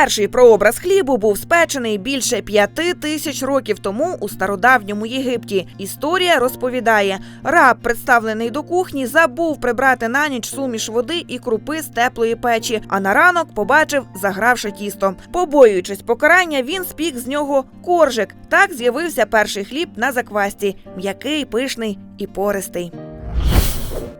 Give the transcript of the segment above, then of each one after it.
Перший прообраз хлібу був спечений більше п'яти тисяч років тому у стародавньому Єгипті. Історія розповідає, раб, представлений до кухні, забув прибрати на ніч суміш води і крупи з теплої печі. А на ранок побачив загравше тісто. Побоюючись покарання, він спік з нього коржик. Так з'явився перший хліб на заквасті, м'який, пишний і пористий.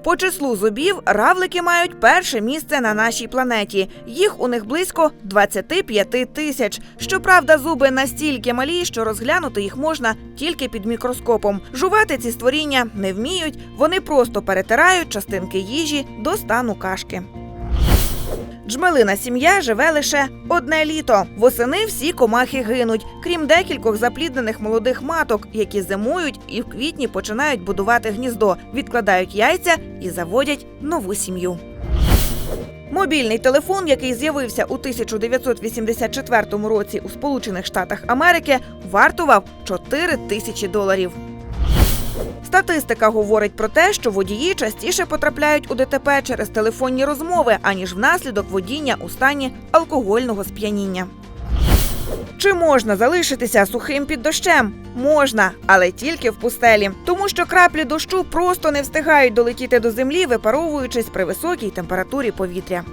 По числу зубів равлики мають перше місце на нашій планеті. Їх у них близько 25 тисяч. Щоправда, зуби настільки малі, що розглянути їх можна тільки під мікроскопом. Жувати ці створіння не вміють, вони просто перетирають частинки їжі до стану кашки. Джмелина сім'я живе лише одне літо. Восени всі комахи гинуть, крім декількох запліднених молодих маток, які зимують і в квітні починають будувати гніздо, відкладають яйця і заводять нову сім'ю. Мобільний телефон, який з'явився у 1984 році у Сполучених Штатах Америки, вартував 4 тисячі доларів. Статистика говорить про те, що водії частіше потрапляють у ДТП через телефонні розмови, аніж внаслідок водіння у стані алкогольного сп'яніння. Чи можна залишитися сухим під дощем? Можна, але тільки в пустелі, тому що краплі дощу просто не встигають долетіти до землі, випаровуючись при високій температурі повітря.